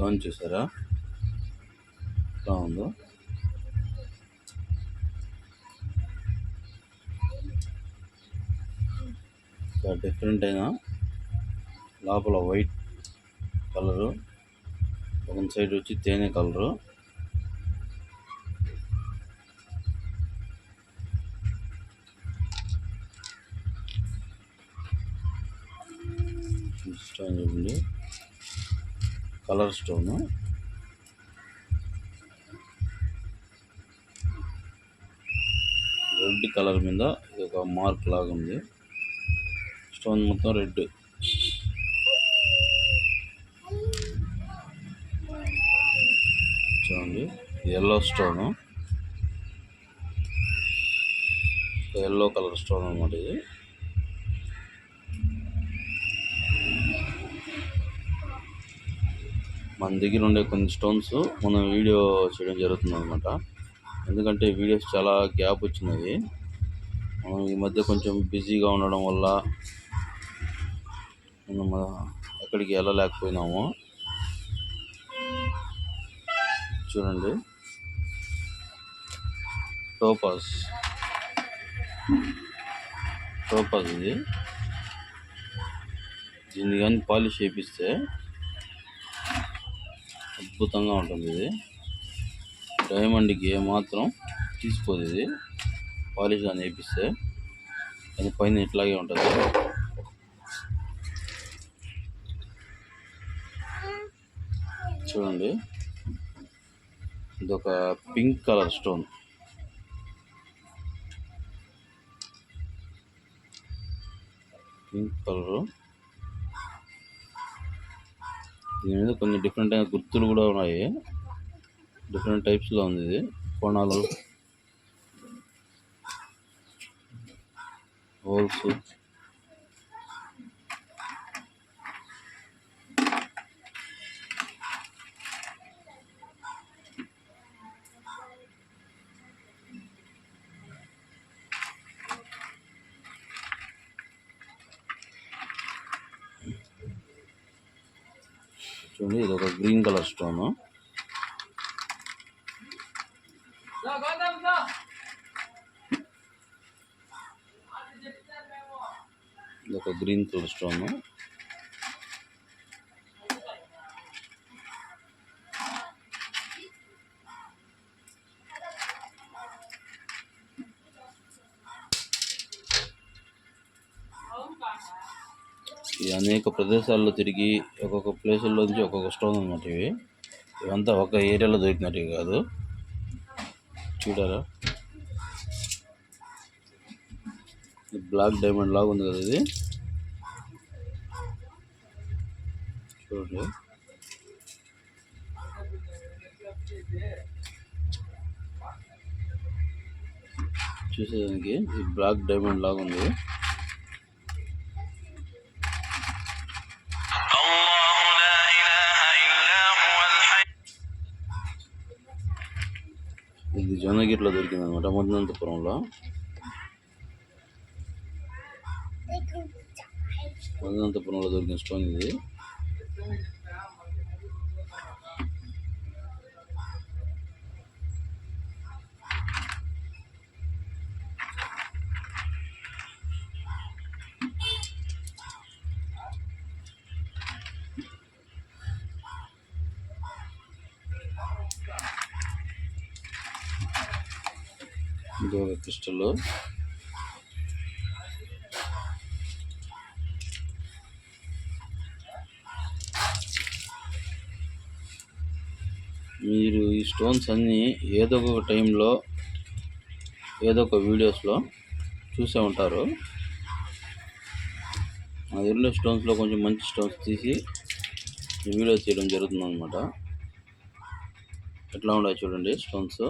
Stone చూసారా? ఎలా ఉందో డిఫరెంట్ అయిన లోపల వైట్ కలరు ఒక సైడ్ వచ్చి తేనె కలరు స్టోన్ చూడండి. Colour stone. రెడ్ కలర్ మీద ఇది ఒక మార్క్ లాగా ఉంది. స్టోన్ మొత్తం రెడ్. చూడండి yellow stone. Yellow colour stone అన్నమాట ఇది. మన దగ్గర ఉండే కొన్ని స్టోన్స్ మనం వీడియో చేయడం జరుగుతుంది అనమాట ఎందుకంటే వీడియోస్ చాలా గ్యాప్ వచ్చినవి మనం ఈ మధ్య కొంచెం బిజీగా ఉండడం వల్ల మనం ఎక్కడికి వెళ్ళలేకపోయినాము. చూడండి. టోపాస్ టోపాస్ ఇది. దీన్ని కానీ పాలిష్ చేపిస్తే అద్భుతంగా ఉంటుంది ఇది. డైమండ్కి ఏమాత్రం తీసుకోదు ఇది. పాలిష్ అని వేపిస్తే అది పైన ఇట్లాగే ఉంటుంది. చూడండి. ఇదొక pink colour stone pink colour దీని మీద కొన్ని డిఫరెంట్ అయిన గుర్తులు కూడా ఉన్నాయి డిఫరెంట్ టైప్స్లో ఉంది ఇది కోణాలు చూడండి ఇది ఒక గ్రీన్ కలర్ స్టోను. ఇది ఒక గ్రీన్ కలర్ స్టోను. ఈ అనేక ప్రదేశాల్లో తిరిగి ఒక్కొక్క ప్లేసుల్లో నుంచి ఒక్కొక్క స్టోన్ అన్నమాట ఇవి. ఇవంతా ఒక ఏరియాలో దొరికినట్టు కాదు. చూడారా బ్లాక్ డైమండ్ లాగా ఉంది కదా ఇది. చూడండి. చూసేదానికి ఈ బ్లాక్ డైమండ్ లాగా ఉంది. జొన్నగిరిలో దొరికింది అనమాట మదనంతపురంలో మదనంతపురంలో దొరికిన స్టోన్ ఇది. ఇది ఒక మీరు ఈ స్టోన్స్ అన్నీ ఏదో ఒక టైంలో ఏదో ఒక వీడియోస్లో చూసే ఉంటారు. నా దగ్గర స్టోన్స్లో కొంచెం మంచి స్టోన్స్ తీసి వీడియో చేయడం జరుగుతుంది అనమాట ఎట్లా ఉన్నాయి చూడండి స్టోన్స్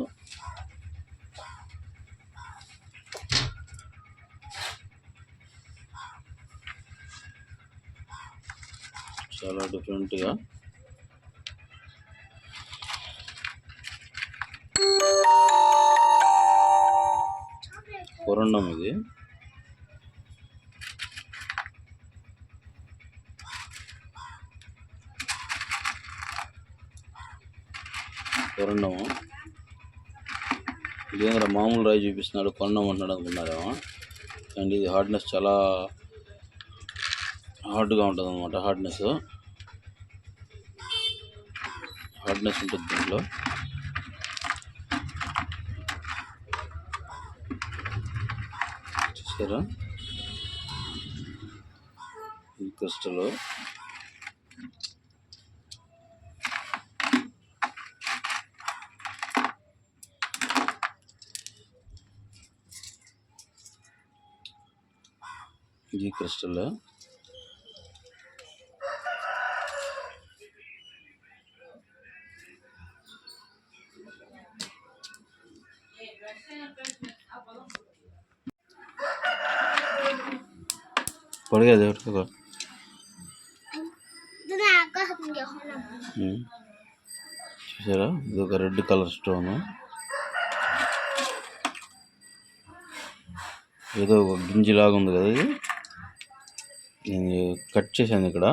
చాలా డిఫరెంట్గా కొరండం ఇది. కొరండము. ఇదేంద్ర మామూలు రాయి చూపిస్తున్నాడు కొరండం అంటున్నాడు అనుకున్నారేమో. అండ్ ఇది హార్డ్నెస్ చాలా హార్డ్గా ఉంటుంది అనమాట హార్డ్నెస్. హార్డ్నెస్ ఉంటుంది దీంట్లో. చూసారా? ఈ క్రిస్టల్. ఈ క్రిస్టల్. ఇది ఆకాశం గ్రహణం ఉమ్. చూసారా? ఇది ఒక రెడ్ కలర్ స్టోన్. ఏదో ఒక గింజి లాగా ఉంది కదా ఇది. నేను కట్ చేశాను ఇక్కడ.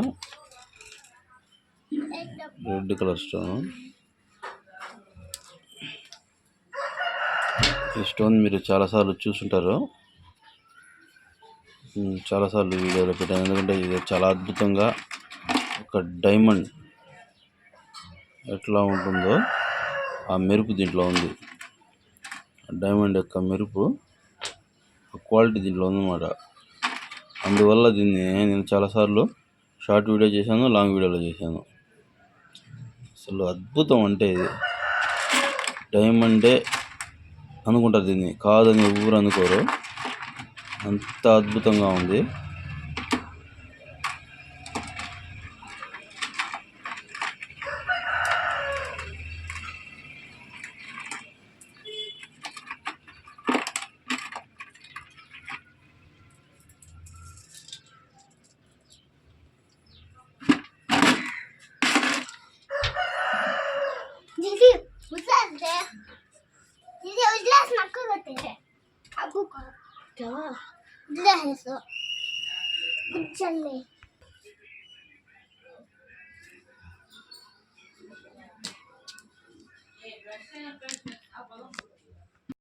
Red colour stone. ఈ స్టోన్ మీరు చాలాసార్లు చూసుంటారు. చాలాసార్లు వీడియోలో పెట్టాను. ఎందుకంటే ఇది చాలా అద్భుతంగా ఒక డైమండ్ ఎట్లా ఉంటుందో ఆ మెరుపు దీంట్లో ఉంది. డైమండ్ యొక్క మెరుపు క్వాలిటీ దీంట్లో ఉందన్నమాట. అందువల్ల దీన్ని నేను చాలాసార్లు షార్ట్ వీడియో చేశాను లాంగ్ వీడియోలో చేశాను. అసలు అద్భుతం అంటే ఇది. డైమండే అనుకుంటారు దీన్ని. కాదని ఎవరు అనుకోరు. అంత అద్భుతంగా ఉంది Діді, ось для смаку готує. А буква. 感冒了，热死了，不见了。